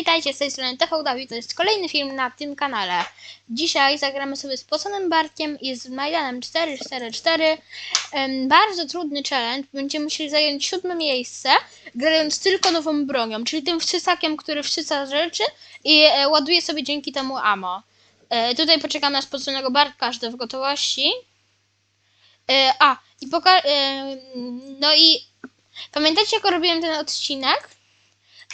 witajcie, z tej strony TV Dawid, to jest kolejny film na tym kanale. Dzisiaj zagramy sobie z Poconym Bartkiem i z Majdanem 444. Em, bardzo trudny challenge, będziemy musieli zająć siódme miejsce, grając tylko nową bronią, czyli tym wsysakiem, który wsysa rzeczy i e, ładuje sobie dzięki temu ammo. E, tutaj poczekamy na spoconego Bartka, aż do w gotowości. E, a, i poka- e, no i pamiętacie jak robiłem ten odcinek?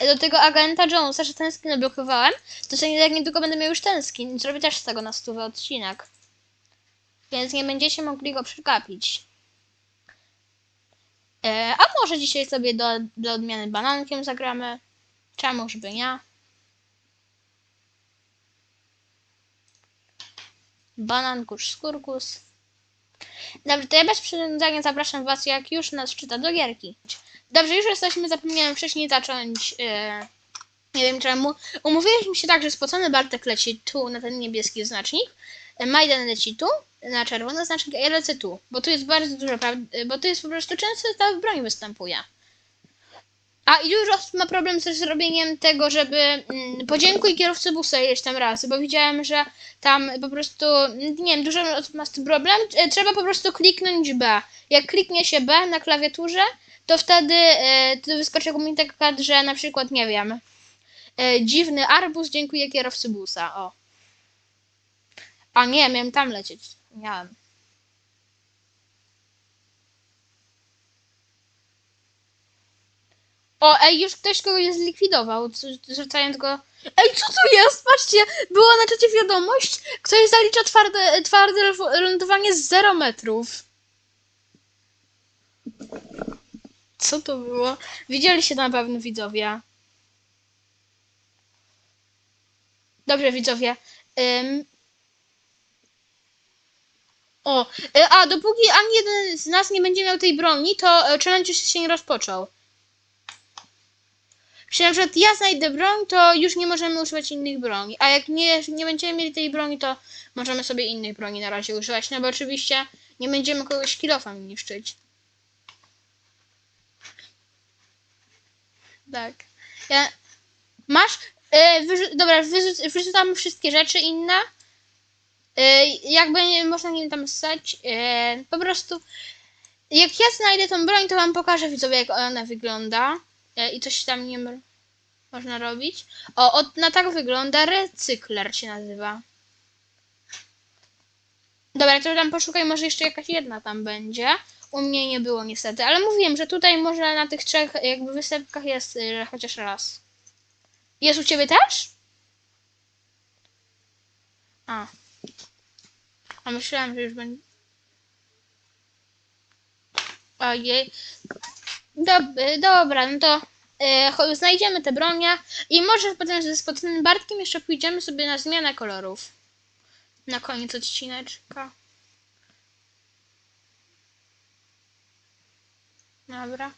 Do tego agenta Jonesa, że ten skin blokowałem, to sobie jak niedługo będę miał już ten skin. Zrobię też z tego na stówę odcinek. Więc nie będziecie mogli go przegapić. E, a może dzisiaj sobie do, do odmiany banankiem zagramy? Czemu żeby nie? Banankusz skurkus. Dobrze, to ja bez przedłużania zapraszam Was, jak już nas czyta do gierki. Dobrze, już jesteśmy, zapomniałem wcześniej zacząć. e, nie wiem czemu. Umówiliśmy się tak, że spocony Bartek leci tu na ten niebieski znacznik. e, Majdan leci tu na czerwony znacznik, a ja lecę tu. Bo tu jest bardzo dużo, e, bo tu jest po prostu często ta broń występuje. A i dużo ma problem ze zrobieniem tego, żeby mm, podziękuj kierowcy busa ileś tam razy, bo widziałem, że tam po prostu, nie wiem, dużo osób ma z tym problem. Trzeba po prostu kliknąć B. Jak kliknie się B na klawiaturze, to wtedy e, to wyskoczy komunikat, że na przykład, nie wiem, e, dziwny arbuz dziękuję kierowcy busa, o. A nie, miałem tam lecieć. Miałem. O, ej, już ktoś kogoś zlikwidował, rzucając go... Ej, co tu jest? Patrzcie, była na czacie wiadomość, ktoś zalicza twarde, twarde lądowanie z 0 metrów. Co to było? Widzieliście na pewno widzowie. Dobrze, widzowie. O, y, a dopóki ani jeden z nas nie będzie miał tej broni, to y, challenge już się nie rozpoczął. Jeśli na przykład ja znajdę broń, to już nie możemy używać innych broni. A jak nie, nie będziemy mieli tej broni, to możemy sobie innej broni na razie używać. No bo oczywiście nie będziemy kogoś kilofem niszczyć. Tak. Ja... Masz? E, wyrzu... Dobra, wyrzu... wyrzucamy wszystkie rzeczy inne. E, jakby nie można nim tam ssać. E, po prostu. Jak ja znajdę tą broń, to wam pokażę widzowie, jak ona wygląda. E, I coś tam nie można robić. O, od, na tak wygląda recykler się nazywa. Dobra, to tam poszukaj, może jeszcze jakaś jedna tam będzie. U mnie nie było niestety, ale mówiłem, że tutaj może na tych trzech jakby występkach jest y, chociaż raz. Jest u ciebie też? A. A myślałem, że już będzie. Ojej. Dob y, dobra, no to y, znajdziemy te bronie i może potem ze spoconym Bartkiem jeszcze pójdziemy sobie na zmianę kolorów. Na koniec odcineczka. Dobra.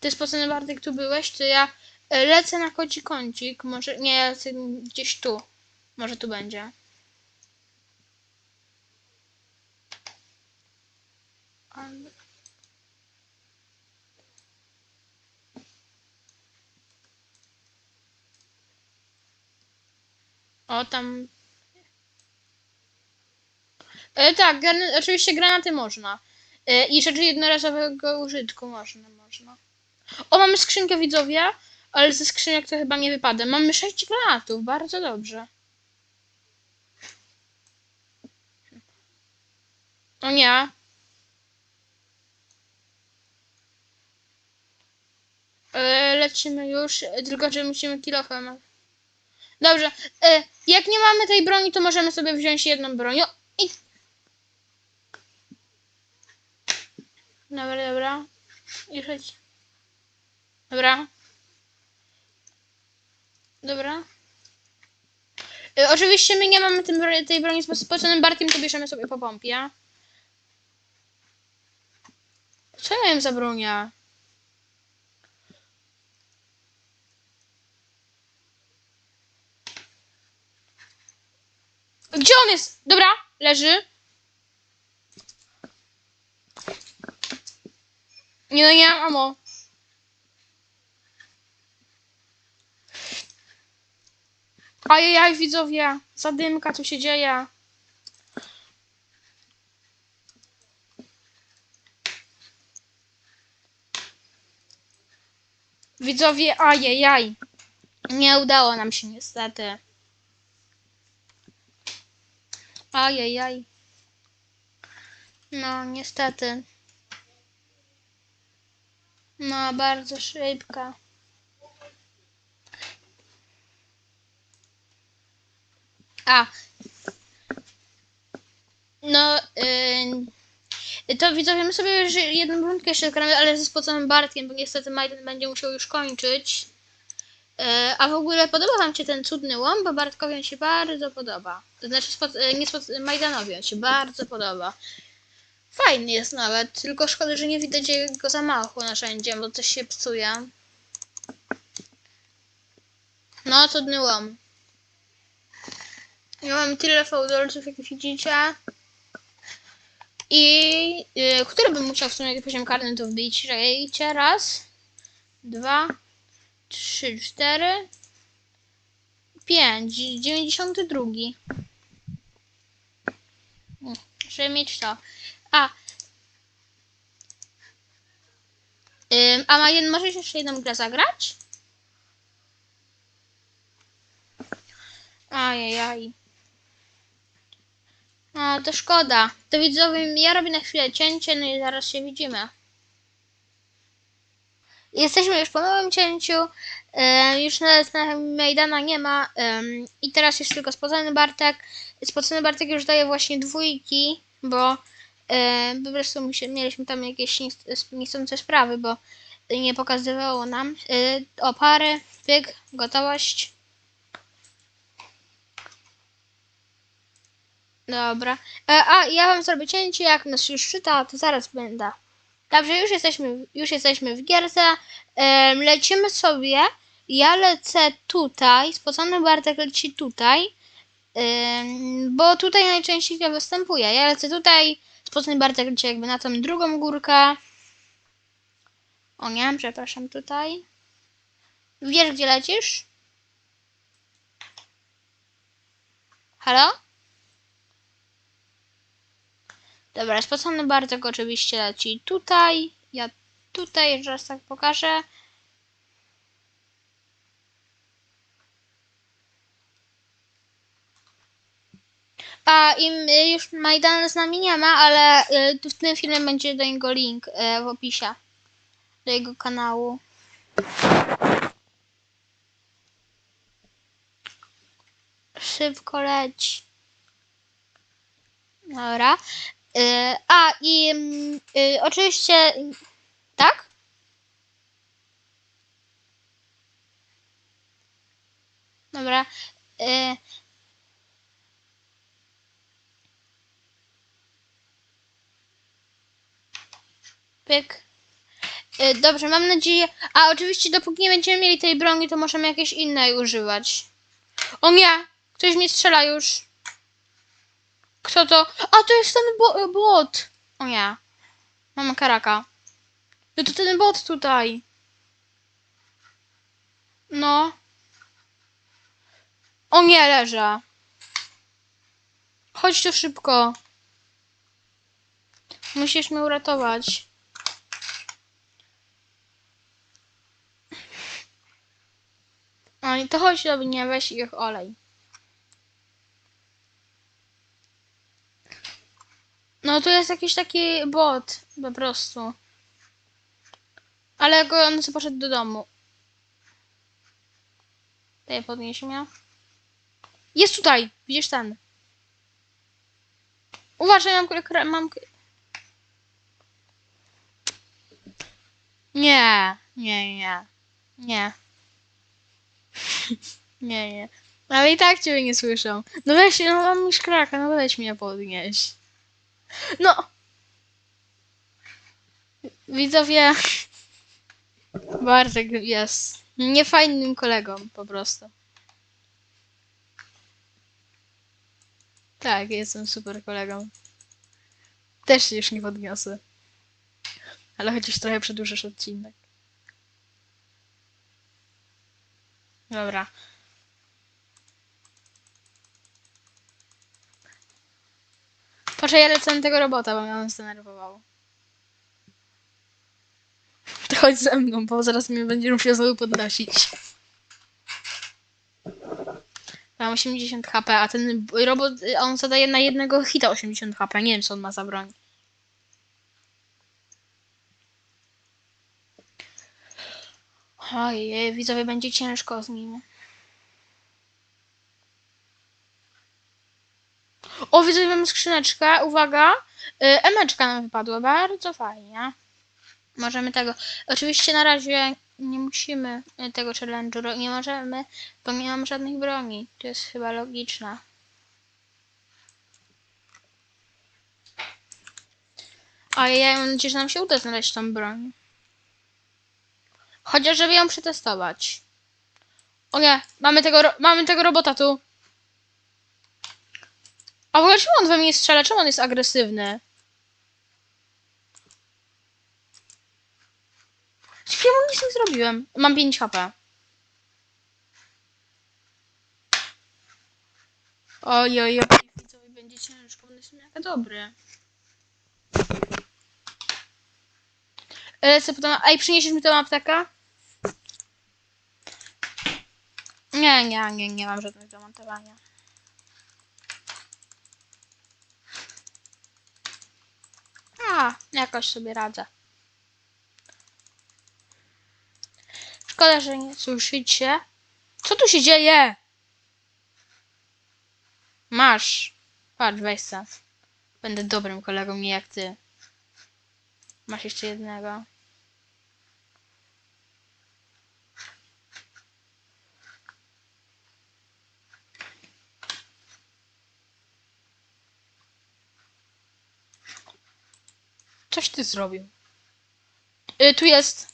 Ty spocony Bartek tu byłeś, to ja e, lecę na koci kącik. Może nie, lecę gdzieś tu. Może tu będzie. O, tam. E, tak, gran- oczywiście granaty można. E, I rzeczy jednorazowego użytku można, można. O, mamy skrzynkę widzowie, ale ze skrzynek to chyba nie wypada. Mamy 6 granatów, bardzo dobrze. O nie. E, lecimy już, tylko że musimy kilofem. Dobrze, e, jak nie mamy tej broni, to możemy sobie wziąć jedną broń. O, i... Dobra, dobra. I chodź. Dobra. Dobra. E, oczywiście my nie mamy tym, tej broni z spoconym barkiem, to bierzemy sobie po pompie. Co ja miałem za bronia? Gdzie on jest? Dobra, leży. Nie no, nie mam ammo. Ajajaj, widzowie, zadymka tu się dzieje. Widzowie, ajajaj. Nie udało nam się niestety. Ajajaj. No, niestety. No, bardzo szybka. A. No, yy, to widzowie, my sobie już jedną rundkę jeszcze gramy, ale ze spoconym Bartkiem, bo niestety Majden będzie musiał już kończyć. Yy, a w ogóle podoba wam się ten cudny łom? Bo Bartkowi on się bardzo podoba. To znaczy, spod, yy, nie spod, Majdanowi on się bardzo podoba. Fajny jest nawet, tylko szkoda, że nie widać jego zamachu narzędziem, bo coś się psuje. No, cudny łom. Ja mam tyle fałdolców, jak widzicie. I y, który bym musiał w sumie poziom karny tu wbić? Czekajcie, raz, dwa, trzy, cztery, pięć, dziewięćdziesiąty drugi. Mm, Żeby mieć to. A. Ym, a ma jeden, możesz jeszcze jedną grę zagrać? Ajajaj. No to szkoda. To widzowie, ja robię na chwilę cięcie, no i zaraz się widzimy. Jesteśmy już po nowym cięciu. Już nawet na Majdana nie ma. I teraz jest tylko spocony Bartek. Spocony Bartek już daje właśnie dwójki, bo e, po prostu musi, mieliśmy tam jakieś niech- niechcące sprawy, bo nie pokazywało nam. E, opary, pyk, gotowość. Dobra. E, a ja wam zrobię cięcie, jak nas już czyta, to zaraz będę. Dobrze, już jesteśmy, już jesteśmy w gierce. Lecimy sobie. Ja lecę tutaj. Spocony Bartek leci tutaj. Bo tutaj najczęściej ja występuję. Ja lecę tutaj. Spocony Bartek leci jakby na tą drugą górkę. O nie, przepraszam, tutaj. Wiesz, gdzie lecisz? Halo? Dobra, spocony Bartek oczywiście leci tutaj. Ja tutaj jeszcze raz tak pokażę. A im y, już Majdana z nami nie ma, ale y, w tym filmie będzie do niego link y, w opisie. Do jego kanału. Szybko leć. Dobra. A i oczywiście tak? Dobra. Pyk. Y, dobrze, mam nadzieję. A oczywiście dopóki nie będziemy mieli tej broni, to możemy jakiejś innej używać. O nie! Ktoś mnie strzela już. Kto to? A to jest ten bo bot! O nie. Mamy karaka. No to ten bot tutaj. No. O nie, leżę. Chodź tu szybko. Musisz mnie uratować. O, i to chodź do mnie, weź ich olej. No to jest jakiś taki bot, po prostu. Ale go on sobie poszedł do domu. Daj podnieś mnie. Jest tutaj! Widzisz ten. Uważaj, mam... mam... Nie, nie, nie. Nie. Nie, nie. Ale i tak ciebie nie słyszą. No weź, no mam już kraka, no weź mnie podnieść. No! Widzowie... Bartek jest niefajnym kolegą, po prostu. Tak, jestem super kolegą. Też się już nie podniosę. Ale chociaż trochę przedłużysz odcinek. Dobra. Poczekaj, ja lecę tego robota, bo mnie on zdenerwował. To chodź ze mną, bo zaraz mnie będzie musiał znowu podnosić. Mam 80 HP, a ten robot, on zadaje na jednego hita 80 HP. Nie wiem, co on ma za broń. Ojej, widzowie, będzie ciężko z nim. O, widzowie, mam skrzyneczkę. Uwaga. Y, Emeczka nam wypadła. Bardzo fajnie. Możemy tego. Oczywiście na razie nie musimy y, tego challenge'u. Nie możemy, bo nie mam żadnych broni. To jest chyba logiczne. A ja mam nadzieję, że nam się uda znaleźć tą broń. Chociaż, żeby ją przetestować. O nie, mamy tego, mamy tego robota tu. A w ogóle czemu on we mnie strzela? Czemu on jest agresywny? Chwilę mu nic nie zrobiłem. Mam 5 HP. Oj, oj, oj, widzowie, będzie ciężko. On jest mega dobry. Lecę potem... Ej, przyniesiesz mi tą aptekę? Nie, nie, nie, nie mam żadnego zamontowania. A, jakoś sobie radzę. Szkoda, że nie słyszycie. Co tu się dzieje? Masz. Patrz, weź se. Będę dobrym kolegą, nie jak ty. Masz jeszcze jednego. Coś ty zrobił. Y, tu jest.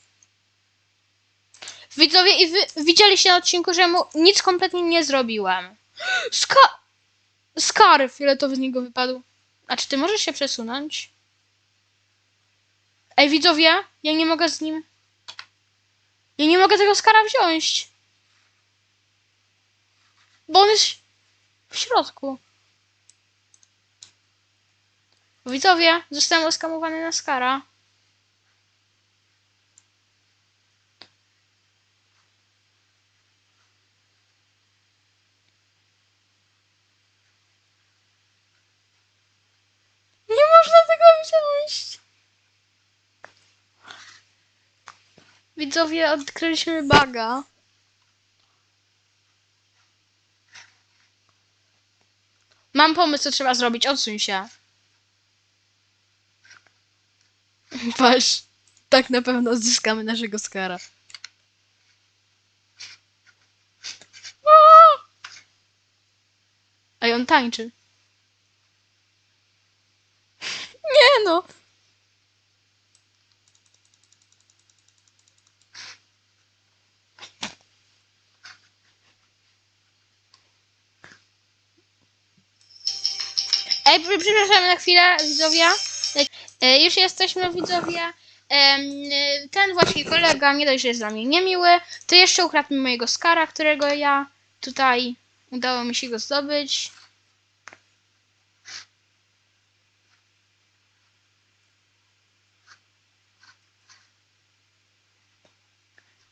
Widzowie, i wy widzieliście na odcinku, że mu nic kompletnie nie zrobiłem. Ska... Skar fioletowy z niego wypadł. A czy ty możesz się przesunąć? Ej, widzowie, ja nie mogę z nim... Ja nie mogę tego skara wziąć. Bo on jest w środku. Widzowie, zostałem oskamowany na skara. Nie można tego wziąć. Widzowie, odkryliśmy baga. Mam pomysł, co trzeba zrobić. Odsuń się. Patrz. Tak na pewno zyskamy naszego skara. Ej, on tańczy. Nie no. Ej, pr- przepraszam na chwilę, widzowie. E, Już jesteśmy, widzowie. E, Ten właśnie kolega, nie dość, że jest dla mnie niemiły, to jeszcze ukradł mi mojego skara, którego ja tutaj udało mi się go zdobyć.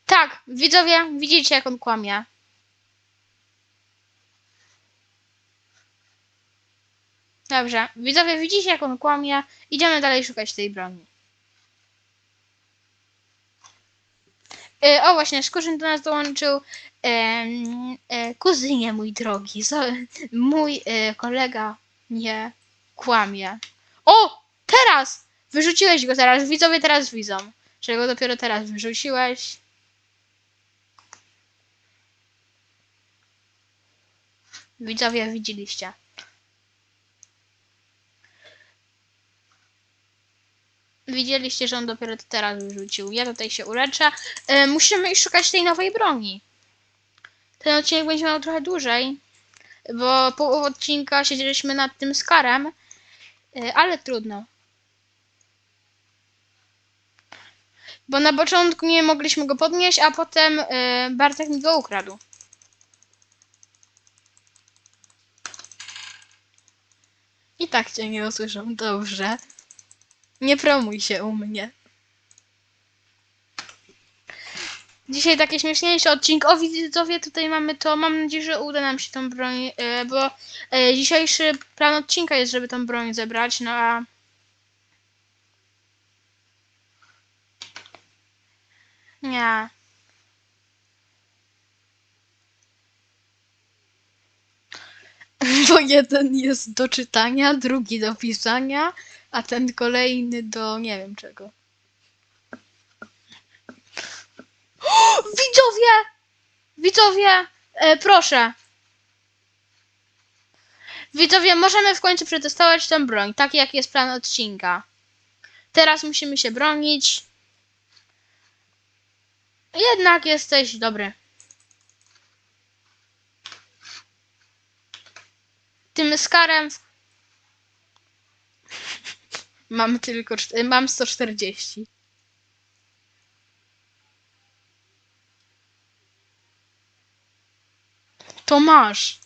Tak, widzowie, widzicie jak on kłamie. Dobrze, widzowie, widzicie jak on kłamie. Idziemy dalej szukać tej broni. E, o właśnie, Szkurzyn do nas dołączył. E, kuzynie, mój drogi. So, mój e, kolega nie kłamie. O! Teraz! Wyrzuciłeś go teraz. Widzowie teraz widzą. Że go dopiero teraz wyrzuciłeś. Widzowie widzieliście. Widzieliście, że on dopiero teraz wyrzucił. Ja tutaj się uleczę. E, musimy iść szukać tej nowej broni. Ten odcinek będzie miał trochę dłużej, bo pół odcinka siedzieliśmy nad tym skarem, e, ale trudno. Bo na początku nie mogliśmy go podnieść, a potem e, Bartek mi go ukradł. I tak cię nie usłyszą. Dobrze. Nie promuj się u mnie. Dzisiaj takie śmieszniejsze odcinki. O widzowie, tutaj mamy to. Mam nadzieję, że uda nam się tą broń, e, bo e, dzisiejszy plan odcinka jest, żeby tą broń zebrać, no a... Nie. Bo jeden jest do czytania, drugi do pisania, a ten kolejny do nie wiem czego. Widzowie! Widzowie! E, proszę. Widzowie, możemy w końcu przetestować tę broń, tak jak jest plan odcinka. Teraz musimy się bronić. Jednak jesteś dobry. Tym skarem. Mam tylko. Mam 140. To masz.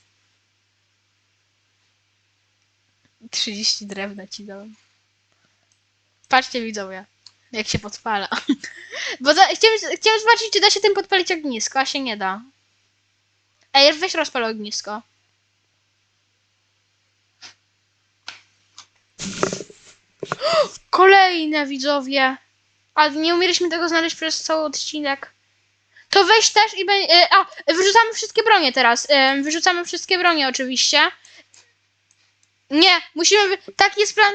30 drewna ci dałem. Patrzcie widzowie, jak się podpala. Bo chciałem, chciałem zobaczyć, czy da się tym podpalić ognisko, a się nie da. Ej, weź rozpal ognisko. Kolejne widzowie. A nie umieliśmy tego znaleźć przez cały odcinek. To weź też i będzie. A, wyrzucamy wszystkie bronie teraz. E, Wyrzucamy wszystkie bronie oczywiście. Nie, musimy. wy- Taki jest plan.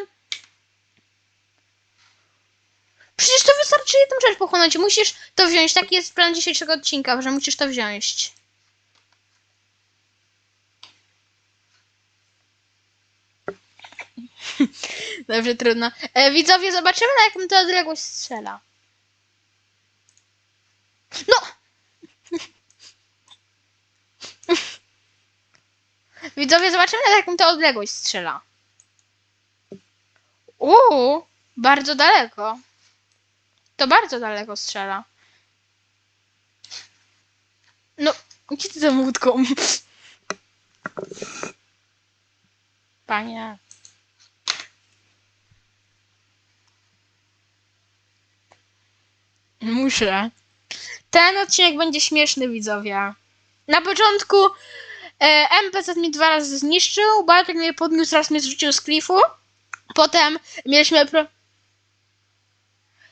Przecież to wystarczy jedną rzecz pochłonąć. Musisz to wziąć. Taki jest plan dzisiejszego odcinka, że musisz to wziąć. Dobrze, trudno. E, widzowie, zobaczymy na jaką to odległość strzela. No! Widzowie, zobaczymy na jaką to odległość strzela. Uuu, bardzo daleko. To bardzo daleko strzela. No, ty tą łódką? Panie. Muszę. Ten odcinek będzie śmieszny, widzowie. Na początku e, NPC mi dwa razy zniszczył, Bartek mnie podniósł, raz mnie zrzucił z klifu. Potem mieliśmy pro...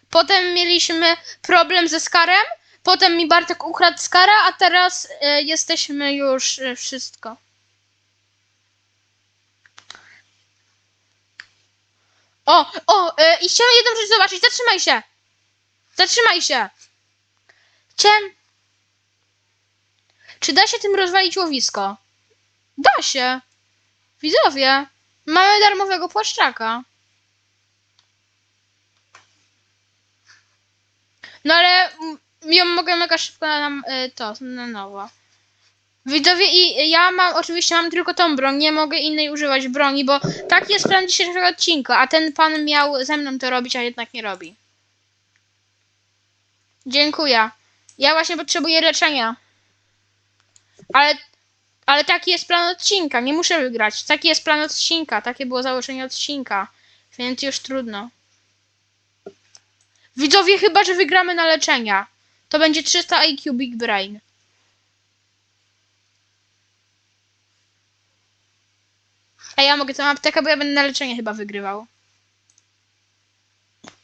Potem mieliśmy problem ze Skarem. Potem mi Bartek ukradł Skara, a teraz e, jesteśmy już e, wszystko. O, o, e, i chciałem jedną rzecz zobaczyć. Zatrzymaj się! Zatrzymaj się! Chciałem... Czy da się tym rozwalić łowisko? Da się. Widzowie, mamy darmowego płaszczaka. No ale ją mogę mega szybko nam y, to na nowo. Widzowie i ja mam oczywiście mam tylko tą broń, nie mogę innej używać broni, bo taki jest plan dzisiejszego odcinka, a ten pan miał ze mną to robić, a jednak nie robi. Dziękuję. Ja właśnie potrzebuję leczenia. Ale, ale taki jest plan odcinka. Nie muszę wygrać. Taki jest plan odcinka. Takie było założenie odcinka. Więc już trudno. Widzowie, chyba że wygramy na leczenia. To będzie 300 IQ Big Brain. A ja mogę tę aptekę, bo ja będę na leczenie chyba wygrywał.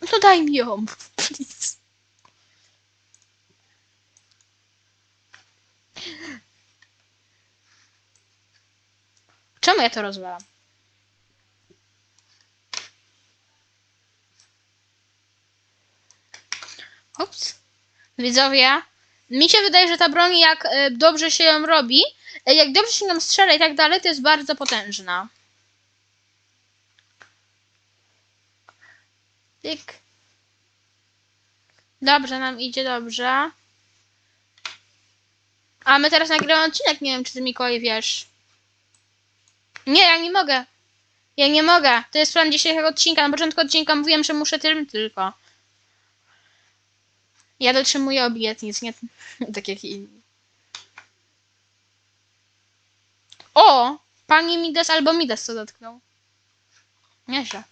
No daj mi ją. Czemu ja to rozwalam? Ups. Widzowie, mi się wydaje, że ta broń jak e, dobrze się ją robi, e, jak dobrze się ją strzela i tak dalej, to jest bardzo potężna. Tyk. Dobrze, nam idzie dobrze. A my teraz nagrywamy odcinek, nie wiem czy ty Mikołaj wiesz. Nie, ja nie mogę. Ja nie mogę. To jest plan dzisiejszego odcinka. Na początku odcinka mówiłem, że muszę tym tylko. Ja dotrzymuję obietnic, nie tak jak inni. O! Pani Midas albo Midas co dotknął. Nieźle.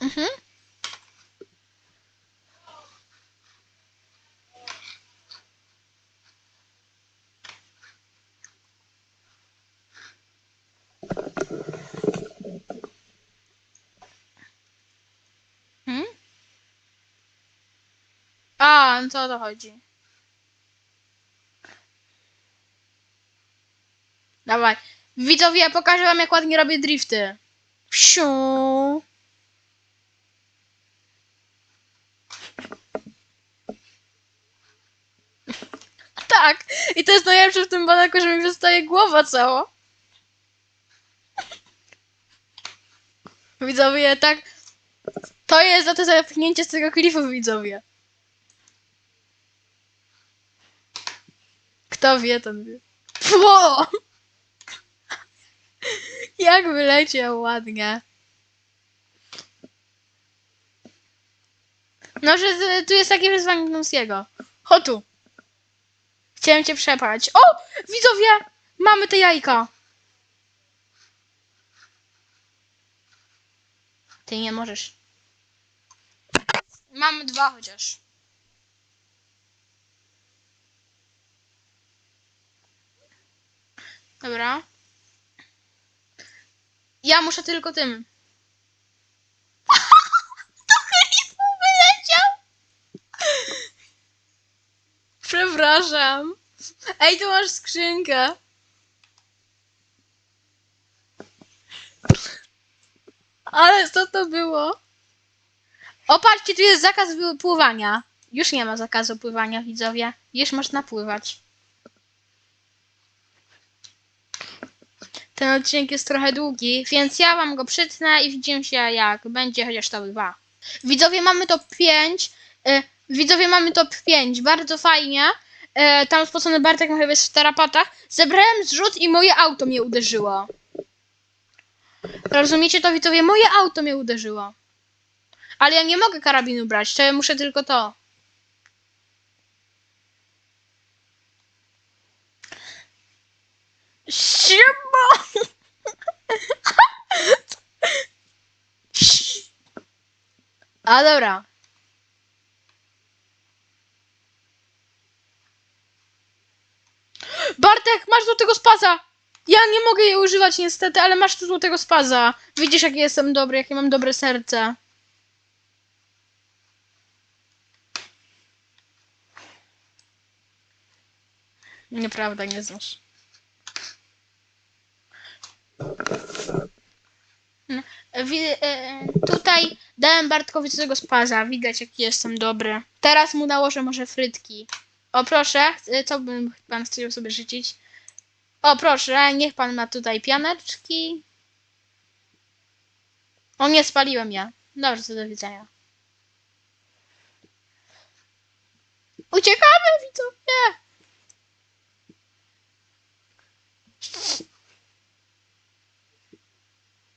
Mhm. No to o to chodzi. Dawaj. Widzowie, pokażę wam jak ładnie robię drifty. Psiu. Tak. I to jest najlepsze w tym banaku, że mi wystaje głowa cała. Widzowie, tak. To jest za to zepchnięcie z tego klifu, widzowie. Kto wie, ten wie. Pło! Jak wyleciał ładnie. No, że tu jest takie wyzwanie Gnusiego. Chodź tu. Chciałem cię przepać. O! Widzowie! Mamy te jajka. Ty nie możesz. Mamy dwa chociaż. Dobra. Ja muszę tylko tym. to klifu wyleciał! Przepraszam. Ej, tu masz skrzynkę. Ale co to było? O, patrzcie, tu jest zakaz pływania. Już nie ma zakazu pływania, widzowie. Już można pływać. Ten odcinek jest trochę długi, więc ja wam go przytnę i widzimy się jak będzie chociaż to dwa. Widzowie mamy top 5. Y, widzowie mamy top 5. Bardzo fajnie. Y, tam spocony Bartek chyba jest w tarapatach. Zebrałem zrzut i moje auto mnie uderzyło. Rozumiecie to widzowie? Moje auto mnie uderzyło. Ale ja nie mogę karabinu brać, to ja muszę tylko to. Siema! A dobra. Bartek, masz złotego spaza! Ja nie mogę jej używać niestety, ale masz tu złotego spaza. Widzisz, jak jestem dobry, jakie mam dobre serce. Nieprawda, nie znasz. No, e, tutaj dałem Bartkowi tego spaza. Widać, jaki jestem dobry. Teraz mu nałożę może frytki. O, proszę, co bym pan chciał sobie życzyć? O, proszę, niech pan ma tutaj pianeczki. O, nie spaliłem ja. Dobrze, do widzenia. Uciekamy, widzowie!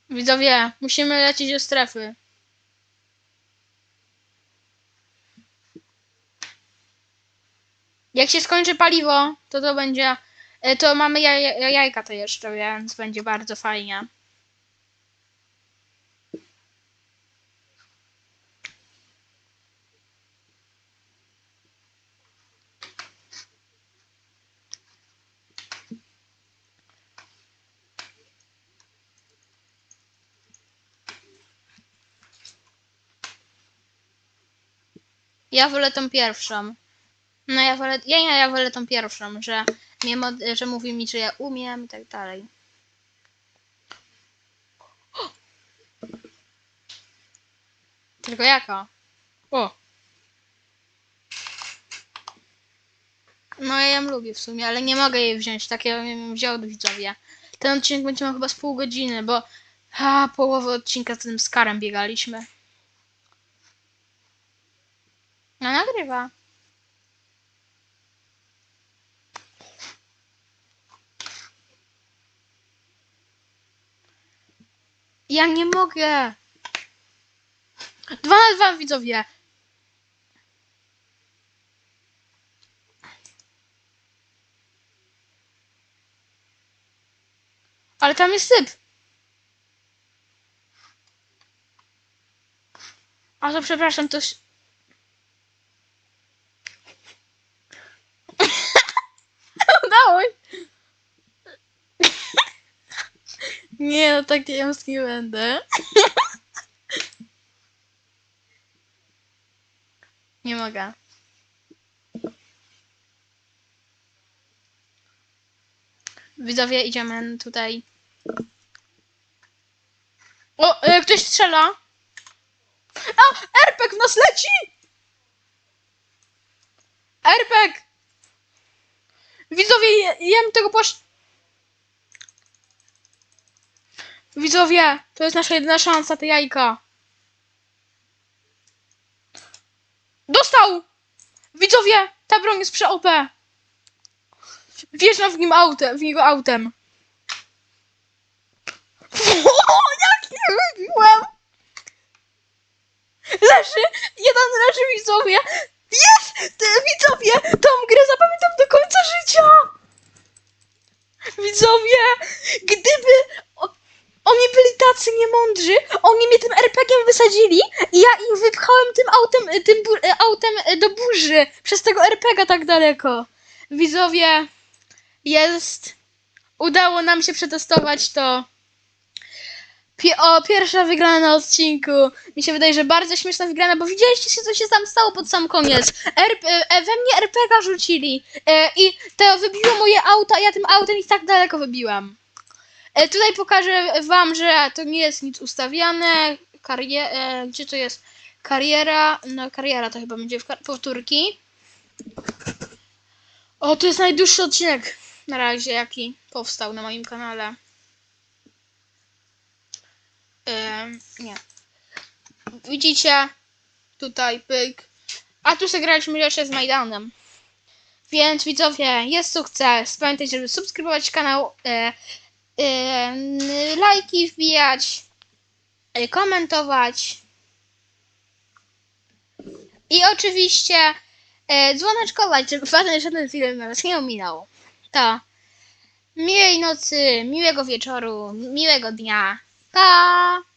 Widzowie, musimy lecieć do strefy. Jak się skończy paliwo, to to będzie. e, To mamy jaj, jajka to jeszcze, więc będzie bardzo fajnie. Ja wolę tą pierwszą. No ja wolę, ja, ja, ja wolę tą pierwszą, że, mnie, że mówi mi, że ja umiem i tak dalej. Tylko jaka? O! No ja ją lubię w sumie, ale nie mogę jej wziąć, tak ja bym wziął do widzowie. Ten odcinek będzie miał chyba z pół godziny, bo a, połowę odcinka z tym skarem biegaliśmy. No nagrywa. Ja nie mogę. Dwa na dwa widzowie. Ale tam jest syp. A to przepraszam, to... ś- Udało się. Nie, no tak nie będę. Nie mogę. Widzowie, idziemy tutaj. O, e, ktoś strzela. A, RPG w nas leci! RPG! Widzowie, je- jem tego posz... Widzowie, to jest nasza jedyna szansa, te jajka. Dostał! Widzowie, ta broń jest prze-OP. Wjeżdżam w nim autem, w niego autem. O, jak nie wybiłem! Leży, jeden leży widzowie. Jest! Widzowie, tą grę zapamiętam końca życia! Widzowie, gdyby oni byli tacy niemądrzy, oni mnie tym RPG-iem wysadzili i ja ich wypchałem tym autem, tym autem do burzy przez tego RPG-a tak daleko. Widzowie, jest. Udało nam się przetestować to. Pi- o, pierwsza wygrana na odcinku. Mi się wydaje, że bardzo śmieszna wygrana, bo widzieliście co się tam stało pod sam koniec. R- e, we mnie RPG rzucili e, i to wybiło moje auto, a ja tym autem ich tak daleko wybiłam. E, tutaj pokażę wam, że to nie jest nic ustawiane. Karie- e, gdzie to jest? Kariera. No, kariera to chyba będzie w powtórki. O, to jest najdłuższy odcinek na razie, jaki powstał na moim kanale. Nie. Widzicie? Tutaj pyk. A tu zagraliśmy jeszcze z Majdanem. Więc widzowie, jest sukces. Pamiętajcie, żeby subskrybować kanał, e, e, lajki wbijać, e, komentować. I oczywiście e, dzwoneczkować, żeby żaden, żaden film nas nie ominął. To miłej nocy, miłego wieczoru, miłego dnia. ka.